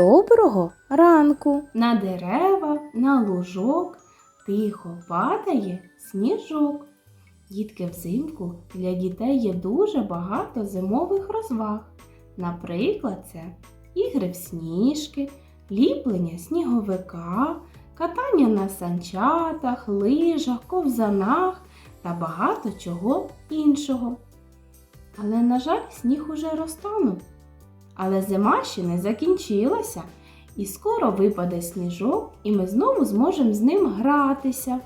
Доброго ранку! На дерева, на лужок тихо падає сніжок. Дітки взимку для дітей є дуже багато зимових розваг. Наприклад, це ігри в сніжки, ліплення сніговика, катання на санчатах, лижах, ковзанах та багато чого іншого. Але, на жаль, сніг уже розтанув. Але зима ще не закінчилася, і скоро випаде сніжок, і ми знову зможемо з ним гратися.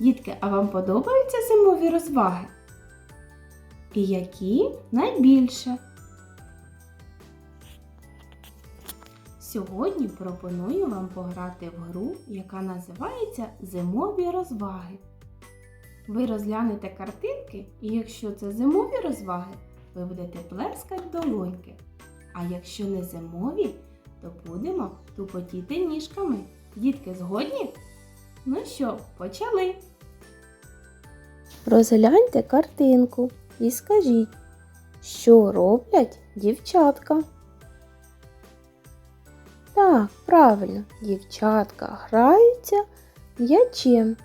Дітки, а вам подобаються зимові розваги? І які найбільше? Сьогодні пропоную вам пограти в гру, яка називається Зимові розваги. Ви розглянете картинки, і якщо це зимові розваги, ви будете плескати в долоньки. А якщо не зимові, то будемо тупотіти ніжками. Дітки згодні? Ну що, почали! Розгляньте картинку і скажіть, що роблять дівчатка. Так, правильно, дівчатка граються м'ячем.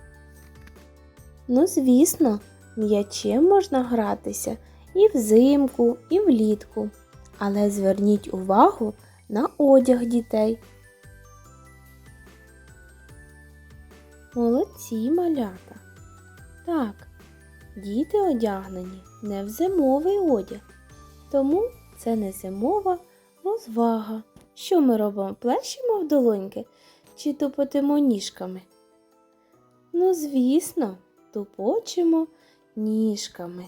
Ну, звісно, м'ячем можна гратися і взимку, і влітку. Але зверніть увагу на одяг дітей. Молодці малята. Так, діти одягнені не в зимовий одяг, тому це не зимова розвага. Що ми робимо? Плещемо в долоньки чи тупотимо ніжками? Ну, звісно, тупочемо ніжками.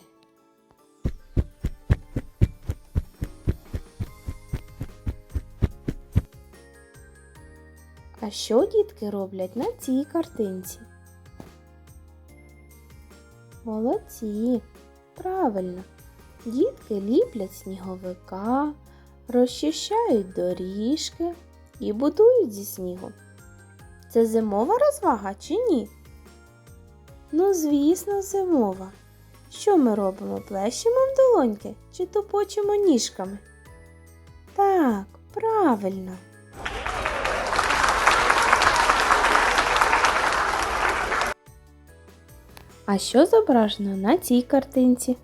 А що дітки роблять на цій картинці? Молодці! Правильно! Дітки ліплять сніговика, розчищають доріжки і будують зі снігу. Це зимова розвага чи ні? Ну, звісно, зимова. Що ми робимо? Плещемо в долоньки чи тупочимо ніжками? Так, правильно. А що зображено на цій картинці?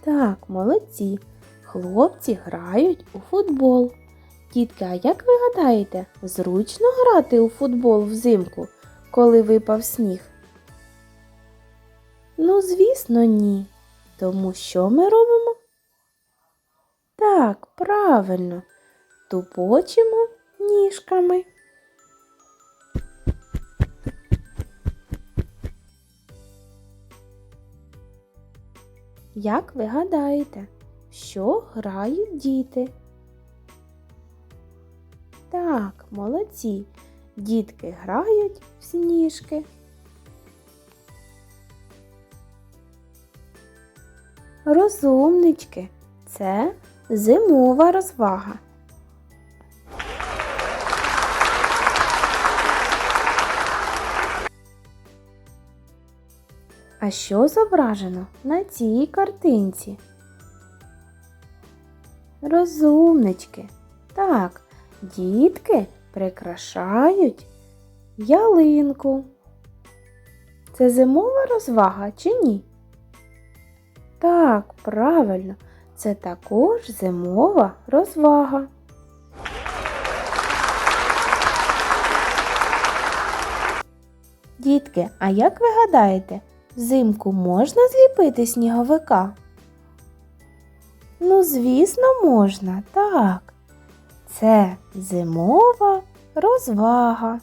Так, молодці. Хлопці грають у футбол. Дітки, а як ви гадаєте, зручно грати у футбол взимку, коли випав сніг? Ну, звісно, ні. Тому що ми робимо? Так, правильно, тупочимо ніжками. Як ви гадаєте, що грають діти? Так, молодці. Дітки грають в сніжки. Розумнички це зимова розвага. А що зображено на цій картинці? Розумнички. Так, дітки прикрашають ялинку. Це зимова розвага чи ні? Так, правильно, це також зимова розвага. Дітки, а як ви гадаєте, взимку можна зліпити сніговика? Ну, звісно, можна, так. Це зимова розвага.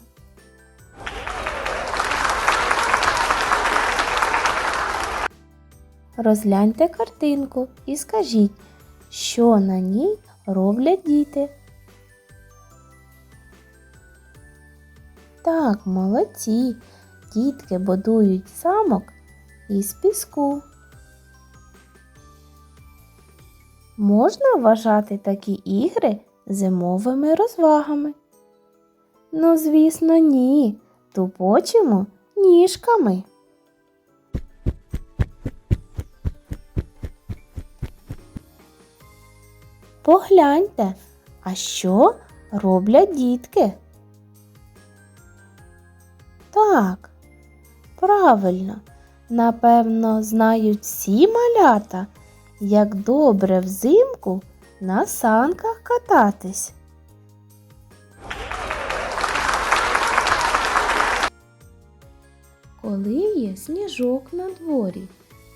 Розгляньте картинку і скажіть, що на ній роблять діти. Так, молодці. Дітки будують замок із піску. Можна вважати такі ігри зимовими розвагами? Ну, звісно, ні. Тупочимо ніжками. Погляньте, а що роблять дітки? Так, правильно, напевно, знають всі малята, як добре взимку на санках кататись. Коли є сніжок на дворі,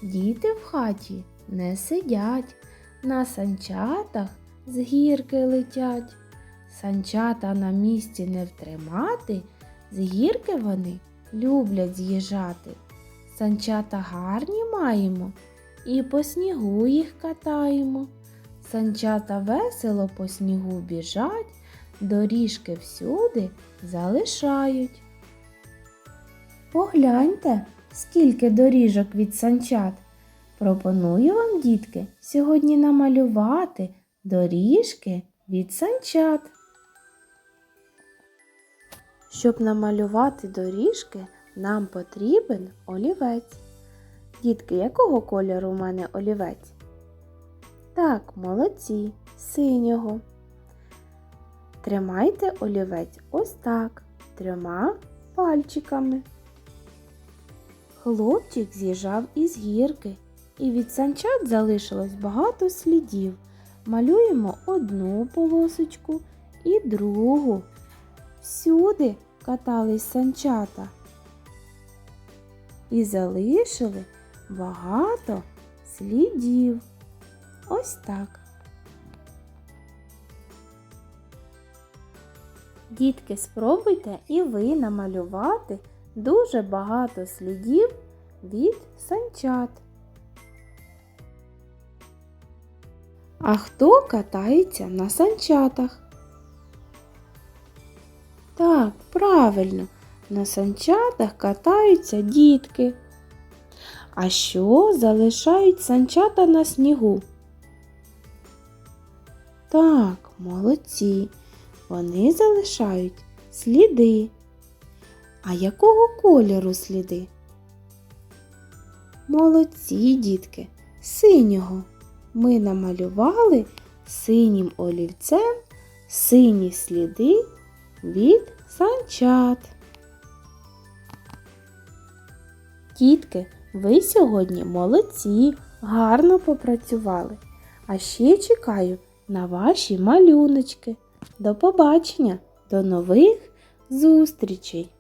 діти в хаті не сидять, на санчатах з гірки летять. Санчата на місці не втримати, з гірки вони люблять з'їжджати. Санчата гарні маємо і по снігу їх катаємо. Санчата весело по снігу біжать, доріжки всюди залишають. Погляньте, скільки доріжок від санчат. Пропоную вам, дітки, сьогодні намалювати доріжки від санчат. Щоб намалювати доріжки, нам потрібен олівець. Дітки, якого кольору у мене олівець? Так, молодці, синього. Тримайте олівець ось так, трьома пальчиками. Хлопчик з'їжджав із гірки, і від санчат залишилось багато слідів. Малюємо одну полосочку і другу. Всюди катались санчата. І залишили багато слідів. Ось так. Дітки, спробуйте і ви намалювати дуже багато слідів від санчат. А хто катається на санчатах? Так, правильно, на санчатах катаються дітки. А що залишають санчата на снігу? Так, молодці. Вони залишають сліди. А якого кольору сліди? Молодці, дітки, синього. Ми намалювали синім олівцем сині сліди від санчат. Дітки, ви сьогодні молодці, гарно попрацювали. А ще чекаю на ваші малюночки. До побачення, до нових зустрічей!